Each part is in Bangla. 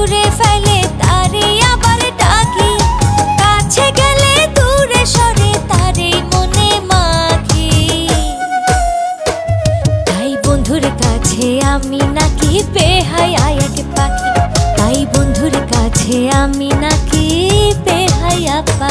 ছুঁড়ে ফেলে তারে আবার ডাকি। কাছে গেলে দূরে সরে তারে মনে মাখি। তাই বন্ধুর কাছে আমি নাকি বেহাই এক পাখি। তাই বন্ধুর কাছে আমি নাকি বেহাই আপা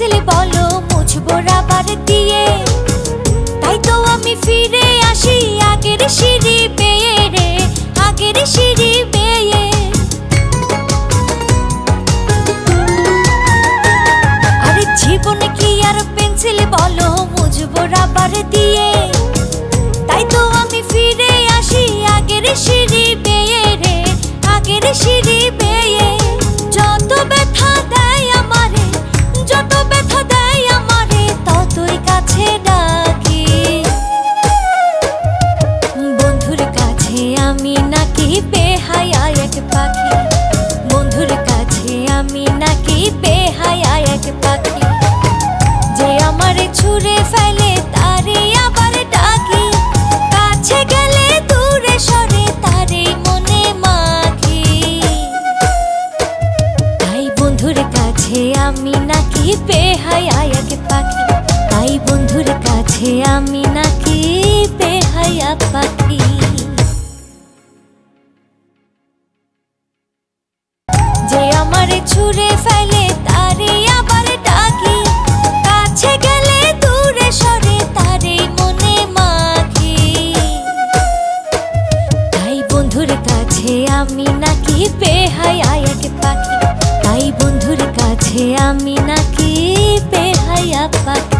আর বলো, মুছবো রাবার দিয়ে। তাই তো আমি ফিরে আসি আগের সিঁড়ি বেয়ে রে, আগের সিঁড়ি আরে জীবনে কি আর পেন্সিল বলো, মুছবো রাবার দিয়ে। তাই তো আমি ফিরে আসি আগের সিঁড়ি বেয়ে রে, আগের সিঁড়ি তাই বন্ধুর কাছে আমি নাকি বেহায়া এক পাখি। তাই বন্ধুর কাছে আমি নাকি বেহায়া পাখি। যে আমারে ছুঁড়ে ফেলে, তারে কি বেহাই এক পাখি? তাই বন্ধুর কাছে আমি নাকি বেহাইয়া পাখি?